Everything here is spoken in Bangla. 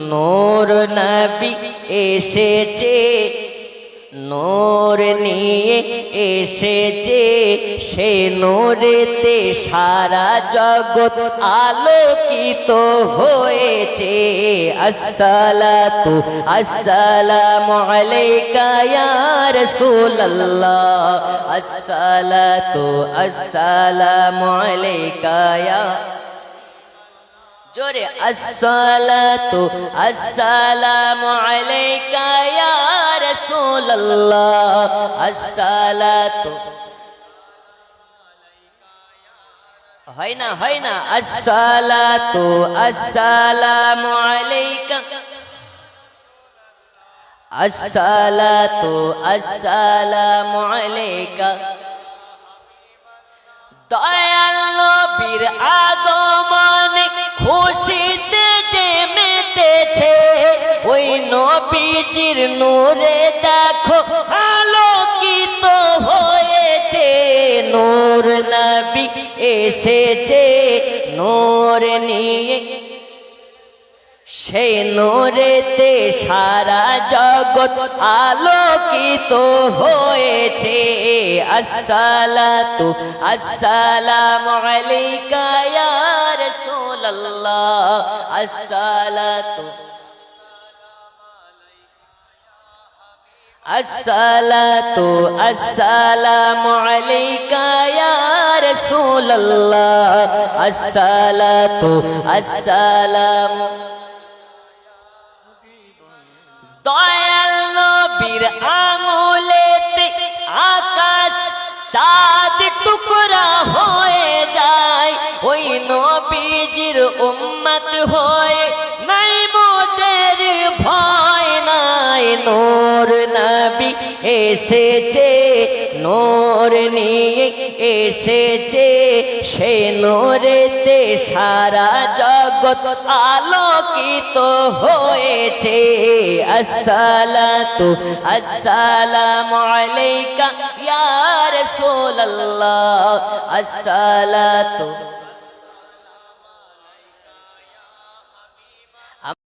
নূর নবী এসেছে, নূর নিয়ে এসেছে, সে নূরেতে সারা জগৎ আলোকিত হয়েছে। আসসালাতু আসসালামু আলাইকা ইয়া রাসূলুল্লাহ। আসসালাতু আসসালামু জোরে, আসসালাতু আসসালামু আলাইকা ইয়া রাসূলুল্লাহ। আসসালাতু হয় না হয় না। আসসালাতু আসসালামু আলাইকা। আসসালাতু আসসালামু আলাইকা। দয়াল নবীর আগমনে নবীজির নূরে দেখো, আলোকিত হয়েছে। নূর নবী এসেছে নূর নিয়ে। সে নোরেতে সারা জগৎ আলোকিত হয়েছে। আসসালাতু আসসালামু আলাইকা ইয়া রাসূলুল্লাহ। আসসালাতু আসসালাতু আসসালামু আলাইকা ইয়া আসসালামু। দয়াল নবীর আঙুলেতে আকাশ চাঁদ টুকরা হয়ে যায়। ওই নবীজির উম্মত হয়ে এসেছে, নূর নিয়ে এসেছে, সে নূরেতে সারা জগৎ আলোকিত হয়েছে। আসসালাতু আসসালামু আলাইকা ইয়া রাসূলুল্লাহ। আসসালাতু